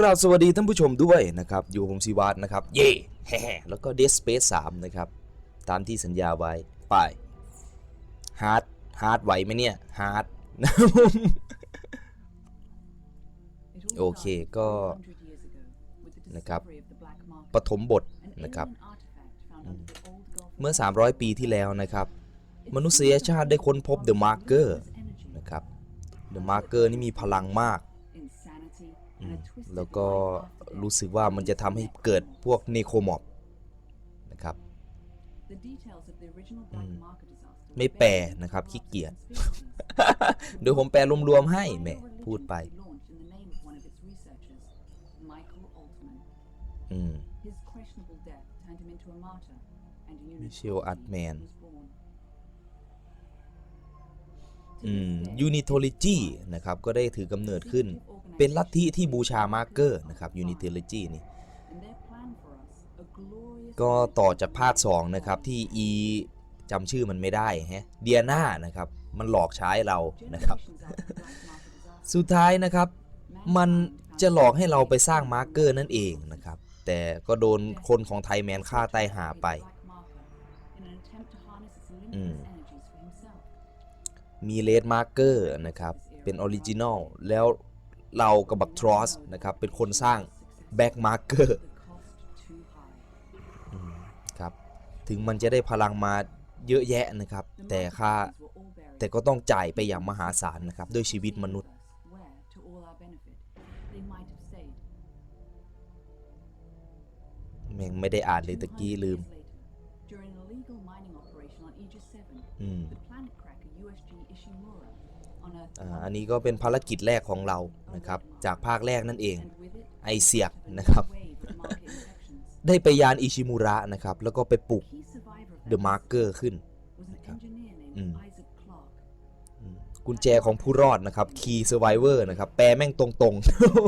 กราบสวัสดีท่านผู้ชมด้วยนะครับ อยู่ผมชีวัตนะครับ เย่แฮ่แล้วก็ Dead Space 3นะครับ ตามที่สัญญาไว้ ไปฮาร์ดฮาร์ดไหวไหมเนี่ยฮาร์ดนะผมโอเคก็นะครับปฐมบทนะครับ เมื่อ 300 ปีที่แล้วนะครับ มนุษยชาติได้ค้นพบ The Marker นะครับ The Marker นี่มีพลังมาก แล้วก็รู้สึกว่ามันจะทำให้เกิดพวกเนโครมอบนะครับอืมไม่แปลนะครับขี้เกียจเดี๋ยวผมแปลรวมๆให้แหมพูดไปอืม Michel Atman อืม Unitology นะครับ ก็ได้ถือกำเนิดขึ้น เป็นลัทธิที่บูชามาร์เกอร์นะครับ Unitology นี่ก็ต่อจากภาค2นะครับที่ E จำชื่อมันไม่ได้ฮะเดียนานะครับ มันหลอกใช้เรานะครับ สุดท้ายนะครับ มันจะหลอกให้เราไปสร้างมาร์เกอร์นั่นเองนะครับ แต่ก็โดนคนของไทยแมนฆ่าตายหาไปมีเลดมาร์เกอร์นะครับ เป็นออริจินอลแล้ว เรากับบักทรอสนะครับ เป็นคนสร้างแบ็กมาร์เกอร์ครับ ถึงมันจะได้พลังมาเยอะแยะนะครับ แต่ค่าแต่ก็ต้องจ่ายไปอย่างมหาศาลนะครับ ด้วยชีวิตมนุษย์ แม่งไม่ได้อ่านเลยตะกี้ลืมอืม อ่าอันนี้ก็เป็นภารกิจแรกของเรานะครับ จากภาคแรกนั่นเอง ไอเสียกนะครับ ได้ไปยานอิชิมุระนะครับ แล้วก็ไปปลุก The Marker ขึ้นนะครับอืมอืมกุญแจของผู้รอดนะครับ Key Survivor นะครับ แปลแม่งตรง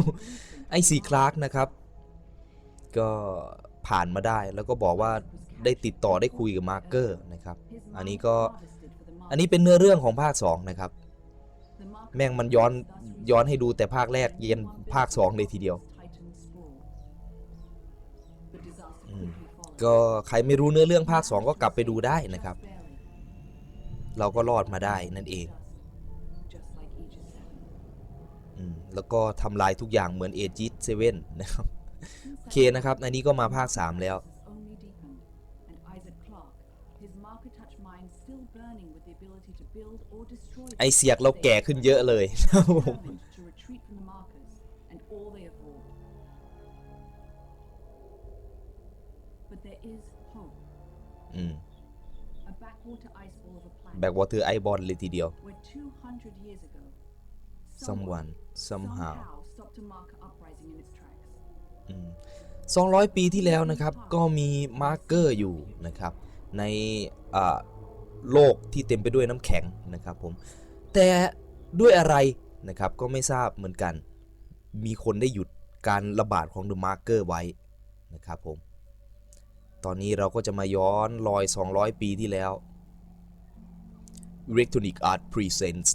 ๆ ไอซีคลาร์กนะครับ ก็ผ่านมาได้แล้วก็บอกว่าได้ติดต่อได้คุยกับมาร์เกอร์นะครับ อันนี้ก็อันนี้เป็นเนื้อเรื่องของภาค 2 นะครับ แม่งมันย้อนย้อนให้ดูแต่ภาคแรกเย็นภาค2เลยทีเดียว ก็ใครไม่รู้เนื้อเรื่องภาค2ก็กลับไปดูได้นะครับ เราก็รอดมาได้นั่นเองอแล้วก็ทำลายทุกอย่างเหมือนเอจิตเซเว่นนะครับ โอเคนะครับ อันนี้ก็มาภาค 3 แล้ว ไอเสียกเราแก่ขึ้นเยอะเลยครับผมอืมแบ Back กวอเตอร์ไอบอลเลยทีเดียว someone somehow somehow อืม200 ปีที่แล้วนะครับ ก็มีมาร์เกอร์อยู่นะครับ ในอ่า โลกที่เต็มไปด้วยน้ำแข็งนะครับผมแต่ด้วยอะไรนะครับก็ไม่ทราบเหมือนกัน มีคนได้หยุดการระบาดของดูมาร์เกอร์ไว้นะครับผมตอนนี้เราก็จะมาย้อนรอย 200 ปีที่แล้ว Electronic Art Presents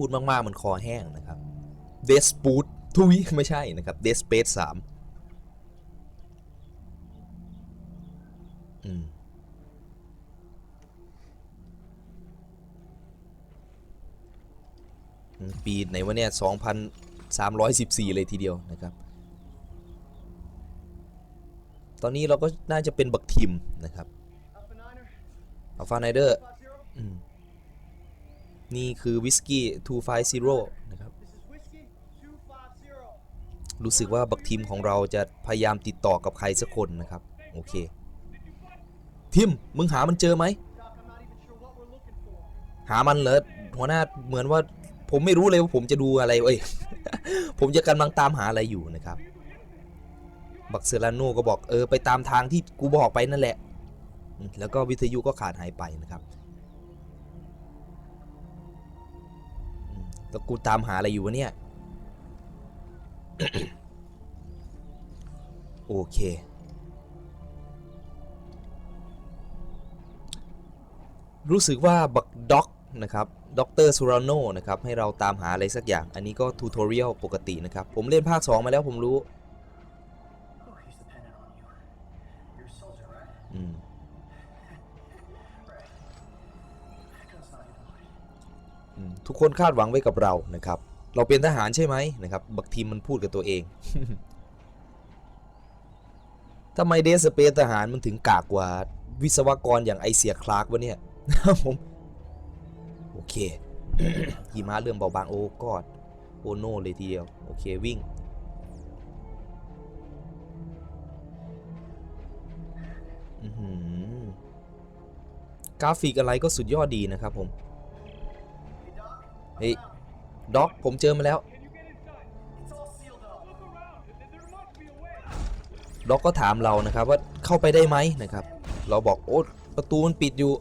พูดมากๆมันคอแห้งนะครับ d e s p o o t ทุยไม่ใช่นะครับ d e s p a c e 3อืมปีไหนวะเนี่ย 2,314 เลยทีเดียวนะครับ ตอนนี้เราก็น่าจะเป็นบักทิมนะครับอัลฟาไนเดอร์ นี่คือวิสกี้ 250 นะครับ รู้สึกว่าบักทีมของเราจะพยายามติดต่อกับใครสักคนนะครับ โอเค ทิม มึงหามันเจอไหม หามันเหรอหัวหน้าเหมือนว่าผมไม่รู้เลยว่าผมจะดูอะไรเอ้ย ผมจะกำลังตามหาอะไรอยู่นะครับ บักเซราโนก็บอกเออไปตามทางที่กูบอกไปนั่นแหละ แล้วก็วิทยุก็ขาดหายไปนะครับ แล้กูตามหาอะไรอยู่วะเนี่ย โอเค รู้สึกว่าบักด็อกนะครับด็อกเตอร์ซูราโนนะครับ ให้เราตามหาอะไรสักอย่าง อันนี้ก็ทูทอเรียลปกตินะครับ ผมเล่นภาค 2 มาแล้วผมรู้ ทุกคนคาดหวังไว้กับเรานะครับ เราเป็นทหารใช่ไหมนะครับบักทีมมันพูดกับตัวเองทำไมเดสเปซทหารมันถึงกากกว่าวิศวกรอย่างไอเสียคลาร์กวะเนี่ยผมโอเคหิมะเริ่มเบาบางโอ้กอดโอโนเลยทีเดียว โอเควิ่ง กราฟิกอะไรก็สุดยอดดีนะครับผม เฮ้ยด็อกผมเจอมาแล้วด็อกก็ถามเรานะครับว่าเข้าไปได้ไหมนะครับ เราบอกโอ้ประตูมันปิดอยู่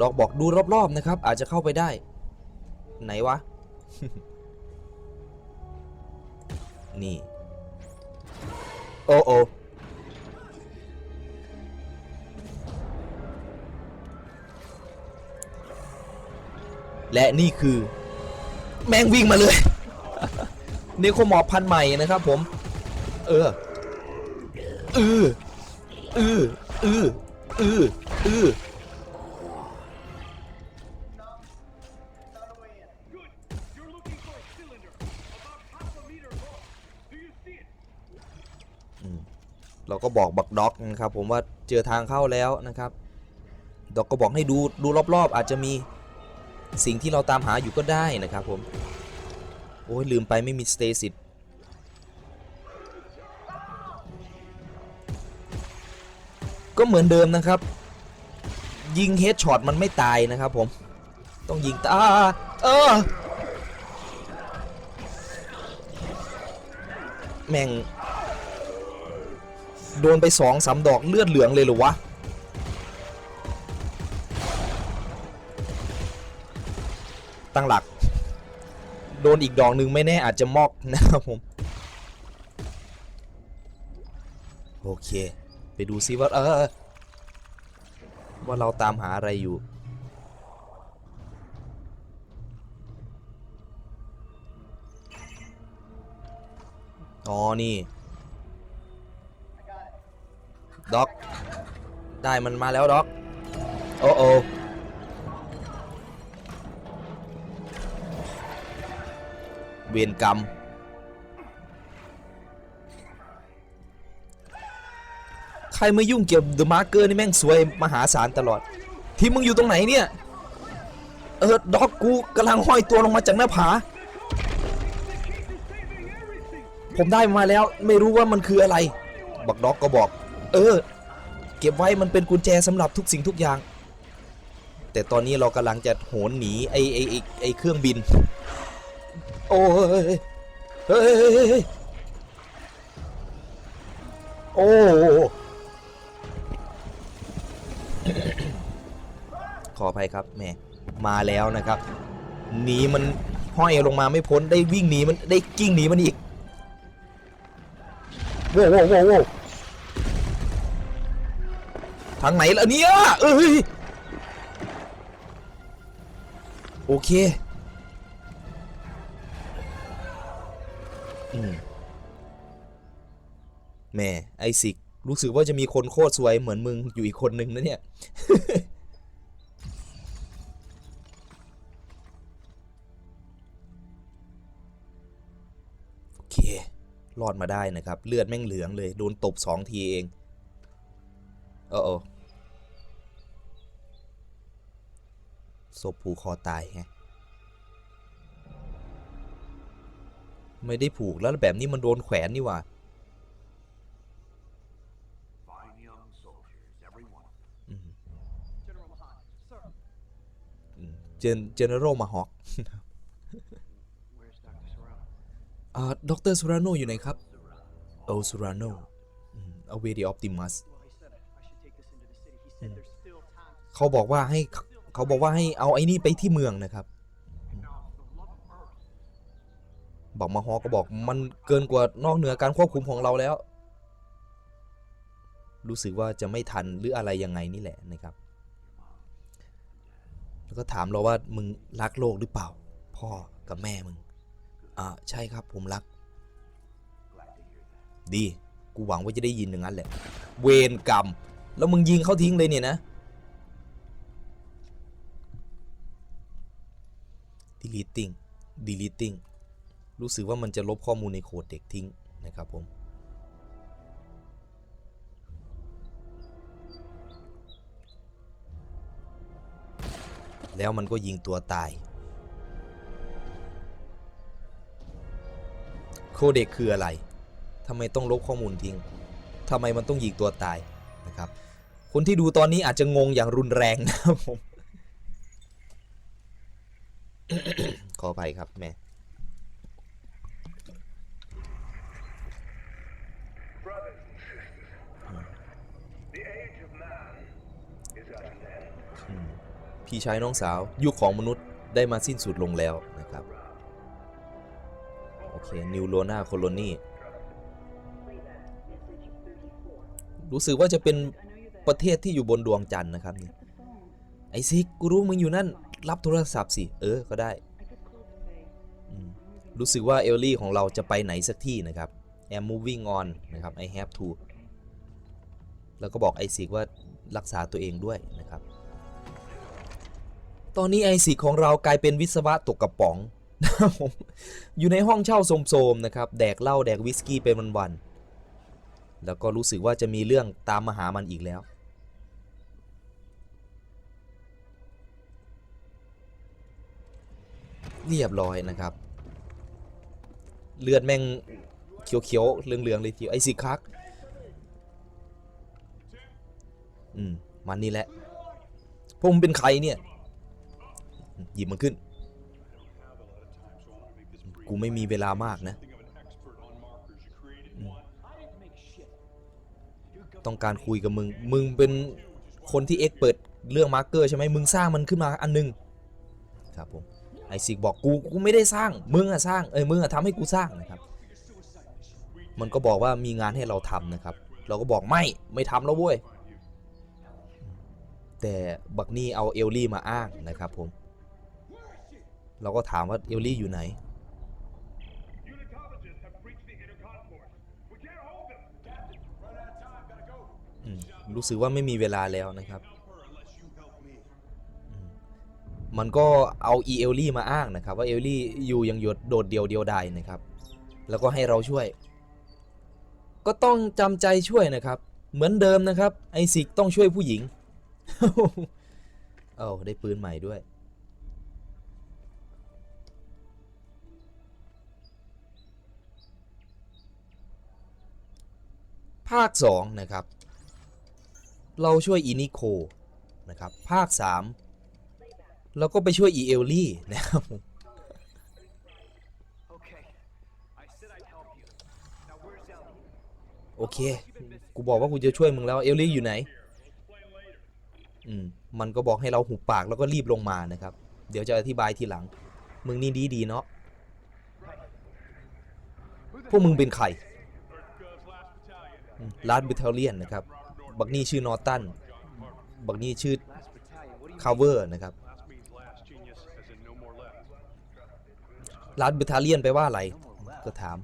ด็อกบอกดูรอบๆนะครับ อาจจะเข้าไปได้ ไหนวะ นี่ โอ้โอ และนี่คือ แม่งวิ่งมาเลยนี่โคมอบพันใหม่นะครับผม เอออืออืออืออืออือเราก็บอกบักด็อกนะครับผมว่าเจอทางเข้าแล้วนะครับด็อกก็บอกให้ดูดูรอบๆ อาจจะมี สิ่งที่เราตามหาอยู่ก็ได้นะครับผม โอ้ยลืมไปไม่มีสเตซิตก็เหมือนเดิมนะครับ ยิงเฮดช็อตมันไม่ตายนะครับผม ต้องยิงตาเออแม่ง โดนไปสองสามดอกเลือดเหลืองเลยหรอวะ ตั้งหลัก โดนอีกดอกหนึ่งไม่แน่อาจจะมอกนะครับผม โอเค ไปดูซิว่าเออว่าเราตามหาอะไรอยู่ อ๋อ นี่ด็อก ได้มันมาแล้วด็อก โอ้โอ เวรกรรม ใครมายุ่งเกี่ยวกับ The Marker นี่แม่งสวยมหาศาลตลอด ที่มึงอยู่ตรงไหนเนี่ย เออด็อกกูกำลังห้อยตัวลงมาจากหน้าผา ผมได้มาแล้วไม่รู้ว่ามันคืออะไร บักด็อกก็บอก เออ เก็บไว้มันเป็นกุญแจสำหรับทุกสิ่งทุกอย่างแต่ตอนนี้เรากำลังจะโหนหนีไอไอไอไอเครื่องบิน โอ้ยเฮ้ยโอ้ขออภัยครับแม่มาแล้วนะครับหนีมันห้อยลงมาไม่พ้นได้วิ่งหนีมันได้กิ้งหนีมันอีกโว้วโว้วโว้วโว้ทางไหนล่ะเนี่ยเอ้ยโอเค แหม่ไอซิกรู้สึกว่าจะมีคนโคตรสวยเหมือนมึงอยู่อีกคนนึงนะเนี่ย โอเค รอดมาได้นะครับ เลือดแม่งเหลืองเลย โดนตบสองทีเองเออเอศพผูกคอตายไงไม่ได้ผูกแล้วแบบนี้มันโดนแขวนนี่ว่า เจนเจเนอเรลมาฮอกด็อกเตอร์ซูราโนอยู่ไหนครับโอซูราโนเอาเวดีออปติมัสเขาบอกว่าให้เขาบอกว่าให้เอาไอ้นี่ไปที่เมืองนะครับบอกมาฮอก็บอกมันเกินกว่านอกเหนือการควบคุมของเราแล้ว รู้สึกว่าจะไม่ทันหรืออะไรยังไงนี่แหละนะครับ แล้วก็ถามเราว่ามึงรักโลกหรือเปล่า พ่อกับแม่มึง อ่าใช่ครับผมรัก ดี กูหวังว่าจะได้ยินอย่างนั้นแหละ เวรกรรม แล้วมึงยิงเขาทิ้งเลยเนี่ยนะ deleting deleting รู้สึกว่ามันจะลบข้อมูลในโค้ดเด็กทิ้งนะครับผม แล้วมันก็ยิงตัวตาย โคเด็กคืออะไรทำไมต้องลบข้อมูลทิ้งทำไมมันต้องยิงตัวตายนะครับ คนที่ดูตอนนี้อาจจะงงอย่างรุนแรงนะครับผมขออภัยครับแม่ พี่ชายน้องสาว ยุคของมนุษย์ได้มาสิ้นสุดลงแล้วนะครับ โอเค นิวโลนาโคโลนีรู้สึกว่าจะเป็นประเทศที่อยู่บนดวงจันทร์นะครับนี่ไอซิกกูรู้มึงอยู่นั่น รับโทรศัพท์สิ เออ ก็ได้ รู้สึกว่าเอลลี่ของเราจะไปไหนสักที่นะครับ am moving on นะครับ I have to แล้วก็บอกไอซิกว่ารักษาตัวเองด้วย ตอนนี้ไอซิกของเรากลายเป็นวิศวะตกกระป๋องนะครับผมอยู่ในห้องเช่าโสมๆนะครับ แดกเหล้าแดกวิสกี้เป็นวันๆ แล้วก็รู้สึกว่าจะมีเรื่องตามมาหามันอีกแล้ว เรียบร้อยนะครับ เลือดแม่งเขียวๆ เหลืองๆ เลยทีไอซิกคัก อืม มันนี่แหละพวกมึงเป็นใครเนี่ย หยิบมันขึ้น กูไม่มีเวลามากนะ ต้องการคุยกับมึง มึงเป็นคนที่เอ็กเปิดเรื่องมาร์เกอร์ใช่ไหมมึงสร้างมันขึ้นมาอันหนึง ครับผม ไอซิกบอกกูกูไม่ได้สร้าง มึงอะสร้าง เอ้ยมึงอะทำให้กูสร้างนะครับ มันก็บอกว่ามีงานให้เราทำนะครับ เราก็บอกไม่ไม่ทำแล้วเว้ยแต่บักนี่เอาเอลลี่มาอ้างนะครับผม เราก็ถามว่าเอลลี่อยู่ไหน Unitologists have breached the inner concourse. We can't hold them. Captain, run out of time. Gotta go. อืมรู้สึกว่าไม่มีเวลาแล้วนะครับ มันก็เอาอีเอลลี่มาอ้างนะครับ ว่าเอลลี่อยู่อย่างหยดโดดเดียวเดียวดายนะครับ แล้วก็ให้เราช่วย ก็ต้องจำใจช่วยนะครับ เหมือนเดิมนะครับ ไอซิกต้องช่วยผู้หญิง เอาได้ปืนใหม่ด้วยาค 2 นะครับ เราช่วยอินิโคนะครับ ภาค 3 เราก็ไปช่วยอีเอลลี่นะครับ Okay. I said I'd help you. Now where's Ellie? โอเค กูบอกว่ากูจะช่วยมึงแล้ว เอลลี่อยู่ไหน อืม มันก็บอกให้เราหุบปากแล้วก็รีบลงมานะครับ เดี๋ยวจะอธิบายทีหลัง มึงนี่ดีดีๆเนาะ พวกมึงเป็นใคร ลาดบิทเทเลียนนะครับ บักนี่ชื่อนอตัน บักนี่ชื่อคาเวอร์นะครับ Last means last, genius, as in no more left. ลาดบิทเลียนไปว่าอะไร ก็ถาม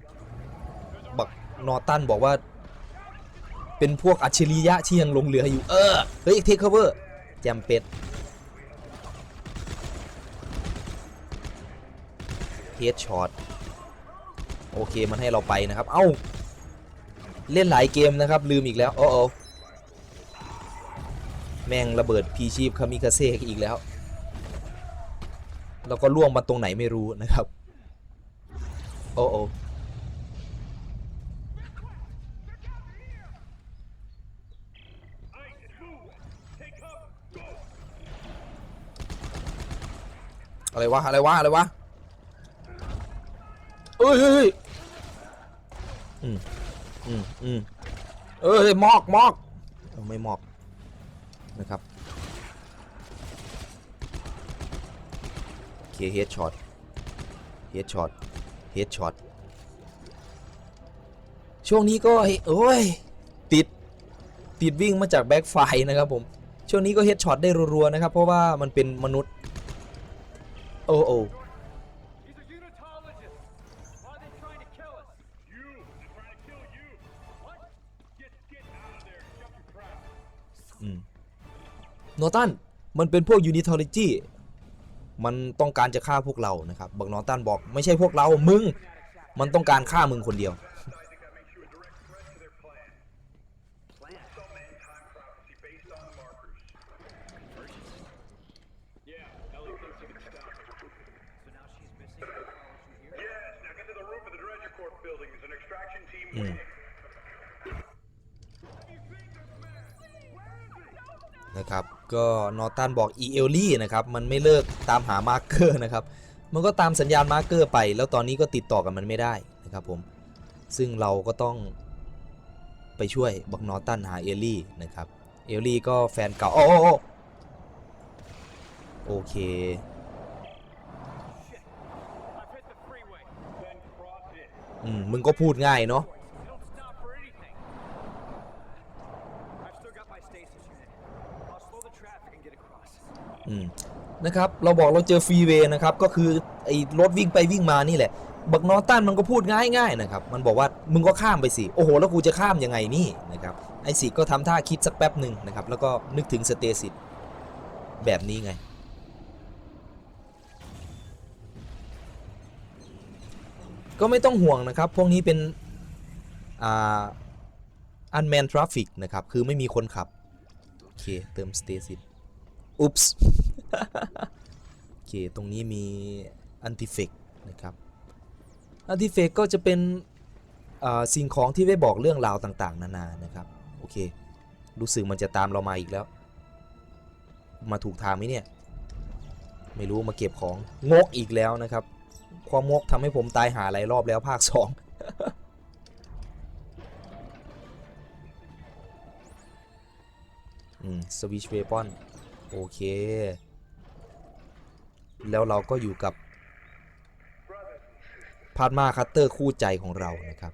บักนอตันบอกว่า เป็นพวกอัจฉริยะที่ยังลงเหลืออยู่ เออ เฮ้ยเทคคาเวอร์แจมเป็ดเฮดช็อตโอเคมันให้เราไปนะครับ เอ้า เล่นหลายเกมนะครับ ลืมอีกแล้ว โอ้โอแม่งระเบิดพีชีพคามิคาเซ่อีกแล้ว แล้วก็ล่วงมาตรงไหนไม่รู้นะครับ โอ้โออะไรวะ อะไรวะ อะไรวะเอ้ยเฮ้ยเฮ้ยอืม อืมอืมเอ้ยหมอกหมอกเอาไม่หมอกนะครับโอเคเฮดช็อตเฮดช็อตเฮดช็อตช่วงนี้ก็เฮ้ยโอ้ยติดติดวิ่งมาจากแบ็กไฟนะครับผม ช่วงนี้ก็เฮดช็อตได้รัวๆนะครับ เพราะว่ามันเป็นมนุษย์ โอ้โอ้ นอตันมันเป็นพวกยูนิทอ l จีมันต้องการจะฆ่าพวกเรานะครับบักนอตันบอกไม่ใช่พวกเรา มึง มันต้องการฆ่ามึงคนเดียว นะครับ ก็นอตันบอกอีเอลลี่นะครับ มันไม่เลิกตามหามาร์เกอร์นะครับ มันก็ตามสัญญาณมาร์เกอร์ไป แล้วตอนนี้ก็ติดต่อกับมันไม่ได้นะครับผม ซึ่งเราก็ต้องไปช่วยบักนอตันหาเอลลี่นะครับ เอลลี่ก็แฟนเก่า โอ้โอ้โอ้โอเคอืมมึงก็พูดง่ายเนาะ นะครับ เราบอกเราเจอฟรีเวย์นะครับ ก็คือไอ้รถวิ่งไปวิ่งมานี่แหละ บักนอตันมันก็พูดง่ายๆนะครับ มันบอกว่ามึงก็ข้ามไปสิ โอ้โห แล้วกูจะข้ามยังไงนี่นะครับ ไอ้สิก็ทำท่าคิดสักแป๊บหนึ่งนะครับ แล้วก็นึกถึงสเตซิตแบบนี้ไง ก็ไม่ต้องห่วงนะครับ พวกนี้เป็นอ่า unmanned traffic นะครับ คือไม่มีคนขับ โอเค เติมสเตซิต อุ๊ปส์โอเค ตรงนี้มีอันติเฟกนะครับอันติเฟกก็จะเป็นสิ่งของที่ได้บอกเรื่องราวต่าง ๆ นานานะครับ โอเค รู้สึกมันจะตามเรามาอีกแล้ว มาถูกทางไหมเนี่ย ไม่รู้มาเก็บของงกอีกแล้วนะครับ ความงกทำให้ผมตายหาหลายรอบแล้วภาค2อืมสวิชเวปอน โอเค แล้วเราก็อยู่กับพาร์มาคัตเตอร์คู่ใจของเรานะครับ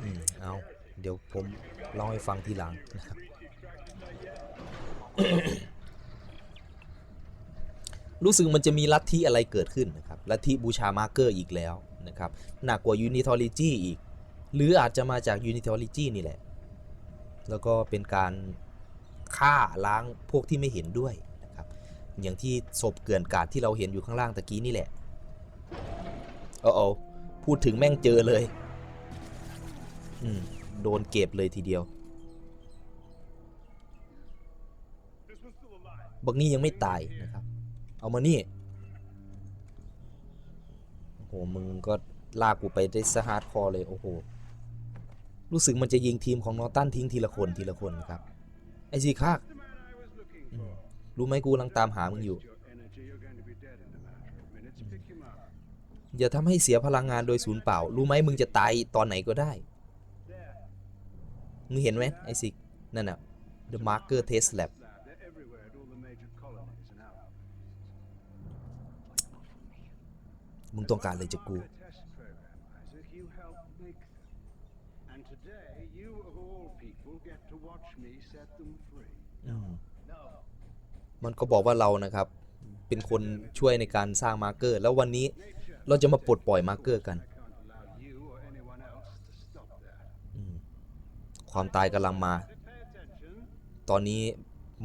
อืม เอา เดี๋ยวผมเล่าให้ฟังทีหลังนะครับ รู้สึกมันจะมีลัทธิอะไรเกิดขึ้นนะครับลัทธิบูชามาร์เกอร์อีกแล้วนะครับหนักกว่ายูนิทอลิจีอีก หรืออาจจะมาจากยูนิทอลิจีนี่แหละ แล้วก็เป็นการฆ่าล้างพวกที่ไม่เห็นด้วยนะครับอย่างที่ศพเกลื่อนกาดที่เราเห็นอยู่ข้างล่างตะกี้นี่แหละโอ้โอพูดถึงแม่งเจอเลยอืมโดนเก็บเลยทีเดียวบักนี่ยังไม่ตายนะครับ เอามานี่โอ้โหมึงก็ลากกูไปได้สฮาร์ดคอเลยโอ้โหรู้สึกมันจะยิงทีมของนอตันทิ้งทีละคนทีละคนครับไอ้สีคากรู้ไหมกูกำลังตามหามึงอยู่อย่าทำให้เสียพลังงานโดยศูนย์เปล่า รู้ไหมมึงจะตายตอนไหนก็ได้ มึงเห็นไหมไอ้สินั่นน่ะ The Marker Test Lab Lab. They're everywhere at all the major colonies and outposts. มึงต้องการอะไรจากกู Marker test program, Isaac. You helped make them. And today, you of all people get to watch me set them free. อืม No. มันก็บอกว่าเรานะครับ เป็นคนช่วยในการสร้างมาร์เกอร์ แล้ววันนี้ Nature. เราจะมาปลดปล่อยมาร์เกอร์กัน I can't allow you or anyone else to stop that. อืมความตายกำลังมา Pay attention. ตอนนี้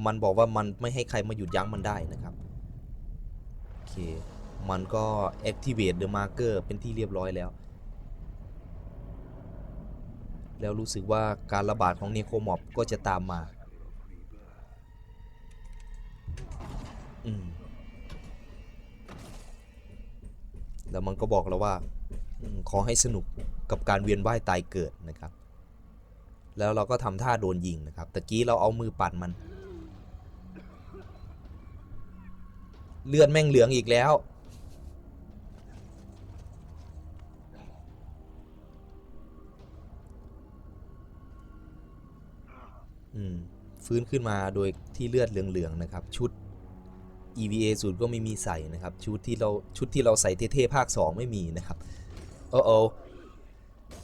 มันบอกว่ามันไม่ให้ใครมาหยุดยั้งมันได้นะครับ โอเค มันก็ activate the marker เป็นที่เรียบร้อยแล้ว แล้วรู้สึกว่าการระบาดของเนโคมอบก็จะตามมา อืม แล้วมันก็บอกเราว่าอขอให้สนุกกับการเวียนว่ายตายเกิดนะครับ แล้วเราก็ทำท่าโดนยิงนะครับ ตะกี้เราเอามือปัดมัน เลือดแม่งเหลืองอีกแล้ว อืมฟื้นขึ้นมาโดยที่เลือดเหลืองๆนะครับ ชุด EVA ศูนย์ก็ไม่มีใส่นะครับ ชุดที่เราชุดที่เราใส่เท่ๆภาค 2 ไม่มีนะครับโอ้โอ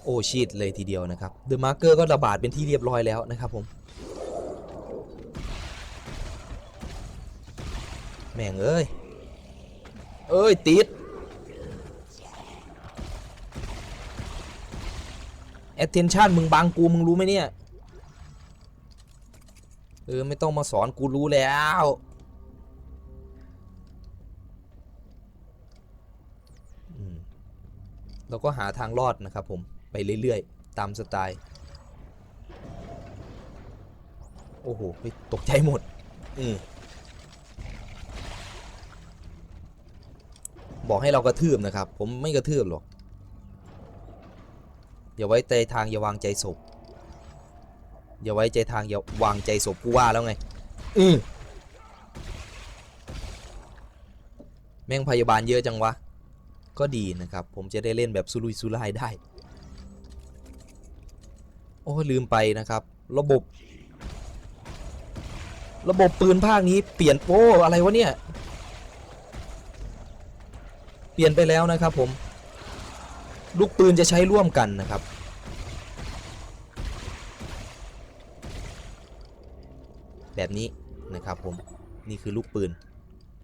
โอ้ชีตเลยทีเดียวนะครับเดอะมาร์เกอร์ก็ระบาดเป็นที่เรียบร้อยแล้วนะครับผมแม่งเอ้ย เอ้ย ติด attention มึงบังกู มึงรู้ไหมเนี่ย เออ ไม่ต้องมาสอนกูรู้แล้วเราก็หาทางรอดนะครับผม ไปเรื่อยๆ ตามสไตล์ โอ้โหตกใจหมด อืมบอกให้เรากระทืบนะครับ ผมไม่กระทืบหรอก อย่าไว้ใจทางอย่าวางใจศพ อย่าไว้ใจทางอย่าวางใจศพกูว่าแล้วไงอือแม่งพยาบาลเยอะจังวะ ก็ดีนะครับ ผมจะได้เล่นแบบสุรุยสุร่ายได้ โอ้ลืมไปนะครับ ระบบ ระบบปืนภาคนี้เปลี่ยนโอ้อะไรวะเนี่ย เปลี่ยนไปแล้วนะครับผม ลูกปืนจะใช้ร่วมกันนะครับ แบบนี้นะครับผมนี่คือลูกปืน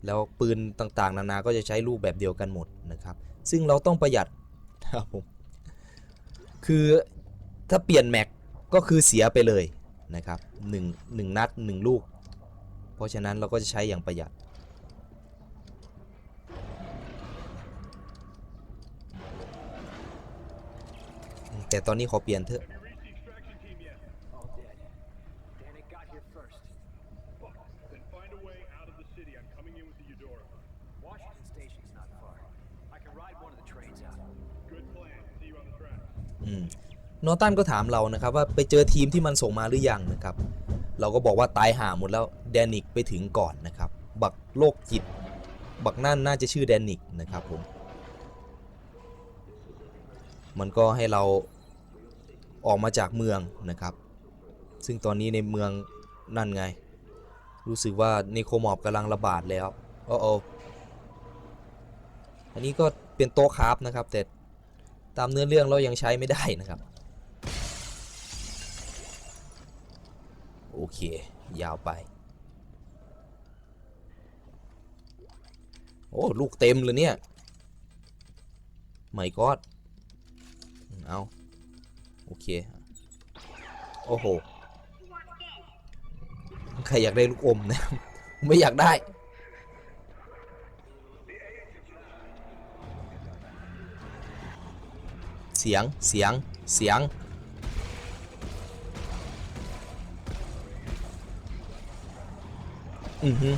แล้วปืนต่างๆ นานาก็จะใช้ลูกแบบเดียวกันหมดนะครับ ซึ่งเราต้องประหยัดครับผมคือถ้าเปลี่ยนแม็กก็คือเสียไปเลยนะครับหนึ่งหนึ่งนัดหนึ่งลูก เพราะฉะนั้นเราก็จะใช้อย่างประหยัด แต่ตอนนี้ขอเปลี่ยนเถอะ city. I'm coming in with the Eudora. Washington Station's not far. I can ride one of the trains out. Good plan. See you on the track. อืมนอร์ตันก็ถามเรานะครับว่าไปเจอทีมที่มันส่งมาหรือยังนะครับ เราก็บอกว่าตายห่าหมดแล้วแดนิกไปถึงก่อนนะครับ บักโรคจิต บักนั่นน่าจะชื่อแดนิกนะครับผมมันก็ให้เราออกมาจากเมืองนะครับ ซึ่งตอนนี้ในเมืองนั่นไง รู้สึกว่านิโคมอบกำลังระบาดแล้วโอ้โออันนี้ก็เป็นโต๊ะคราฟนะครับ แต่ตามเนื้อเรื่องเรายังใช้ไม่ได้นะครับ โอเค ยาวไป โอ้ ลูกเต็มเลยเนี่ยไม่กอดเอา โอเค โอ้โห ใครอยากได้ลูกอมนะไม่อยากได้ เสียงเสียงเสียง อือฮึ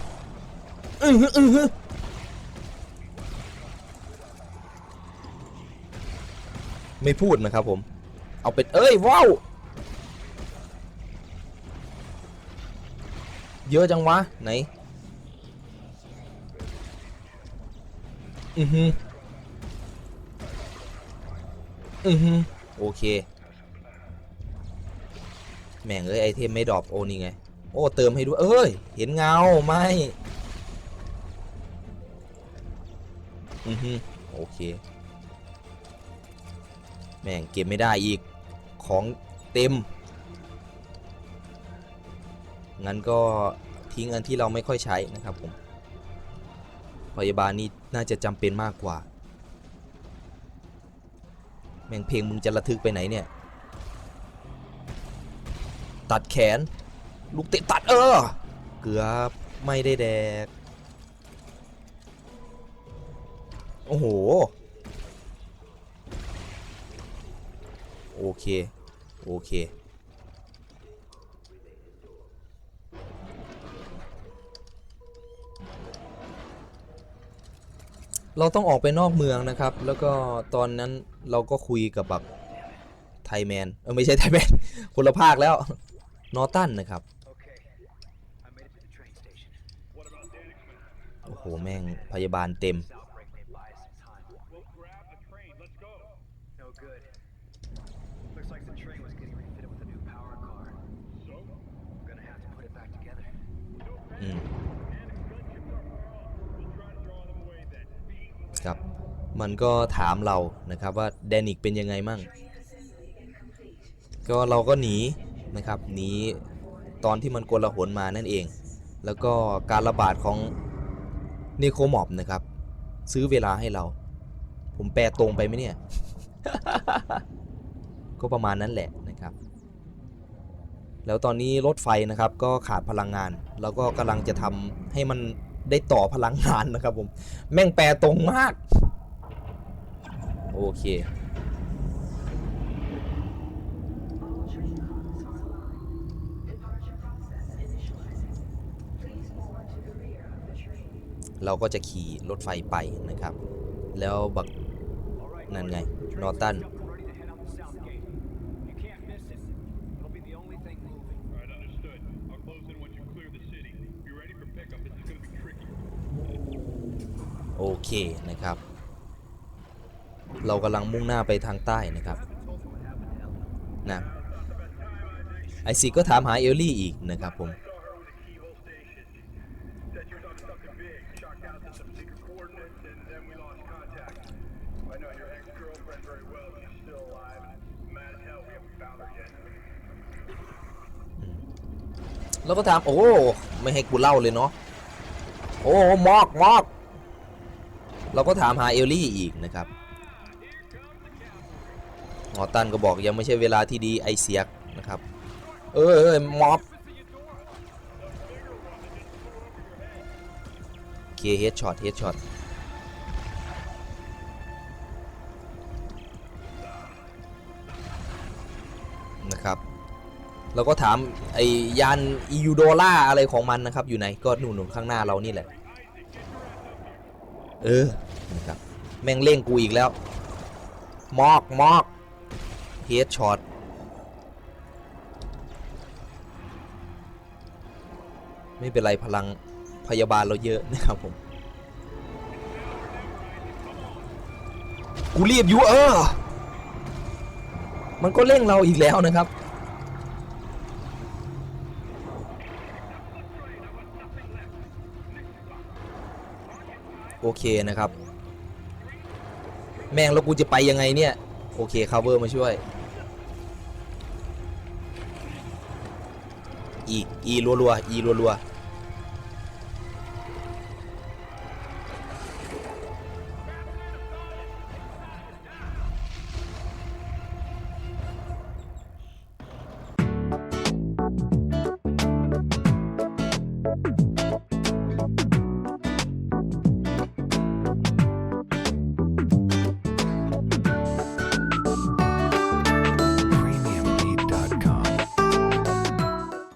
อือฮึอือฮึไม่พูดนะครับผม เอาเป็นเอ้ยว้าว เยอะจังวะ ไหน อือฮึอือฮึโอเค แม่งเอ้ยไอเทมไม่ดรอปโอนี่ไง โอ้ เติมให้ด้วย เอ้ย เห็นเงาไหม่อือฮึโอเค แม่งเก็บไม่ได้อีก ของเต็ม งั้นก็ทิ้งอันที่เราไม่ค่อยใช้นะครับผมพยาบาลนี่น่าจะจำเป็นมากกว่า แม่งเพลงมึงจะระทึกไปไหนเนี่ย ตัดแขน ลูกเตะตัดเออ เกือบไม่ได้แดก โอ้โห โอเค โอเค เราต้องออกไปนอกเมืองนะครับ แล้วก็ตอนนั้นเราก็คุยกับแบบไทแมน เออไม่ใช่ไทแมน คนละภาคแล้ว นอตันนะครับ โอ้โห แม่งพยาบาลเต็ม อืม ครับ มันก็ถามเรานะครับว่าแดนิกเป็นยังไงมั่ง ก็เราก็หนีนะครับหนีตอนที่มันกลหนมานั่นเอง แล้วก็การระบาดของเนโคมอบนะครับ ซื้อเวลาให้เรา ผมแปลตรงไปไหมเนี่ย ก็ประมาณนั้นแหละนะครับ แล้วตอนนี้รถไฟนะครับก็ขาดพลังงาน แล้วก็กำลังจะทำให้มัน ได้ต่อพลังงานนะครับผม แม่งแปลตรงมาก โอเค เราก็จะขี่รถไฟไปนะครับ แล้วบักนั่นไง นอร์ตัน โอเคนะครับ เรากำลังมุ่งหน้าไปทางใต้นะครับนะไอซีก็ถามหาเอลลี่อีกนะครับผมแล้วก็ถามโอ้ ไม่ให้กูเล่าเลยเนาะ โอ้ มอกมอก เราก็ถามหาเอลลี่อีกนะครับหมอตันก็บอกยังไม่ใช่เวลาที่ดีไอเสียกนะครับ เออเออมอบเคเฮดช็อตเฮดช็อตนะครับแล้วก็ถามไอ้ยานอียูโดล่าอะไรของมันนะครับ อยู่ไหนก็หนุนๆข้างหน้าเรานี่แหละ เออ นะครับแม่งเร่งกูอีกแล้ว มอกมอกเฮดช็อตไม่เป็นไรพลังพยาบาลเราเยอะนะครับผม กูรีบอยู่เออ มันก็เร่งเราอีกแล้วนะครับ โอเคนะครับ แม่งแล้วกูจะไปยังไงเนี่ย โอเคคาเวอร์มาช่วย อี อีรัวๆอีรัวๆ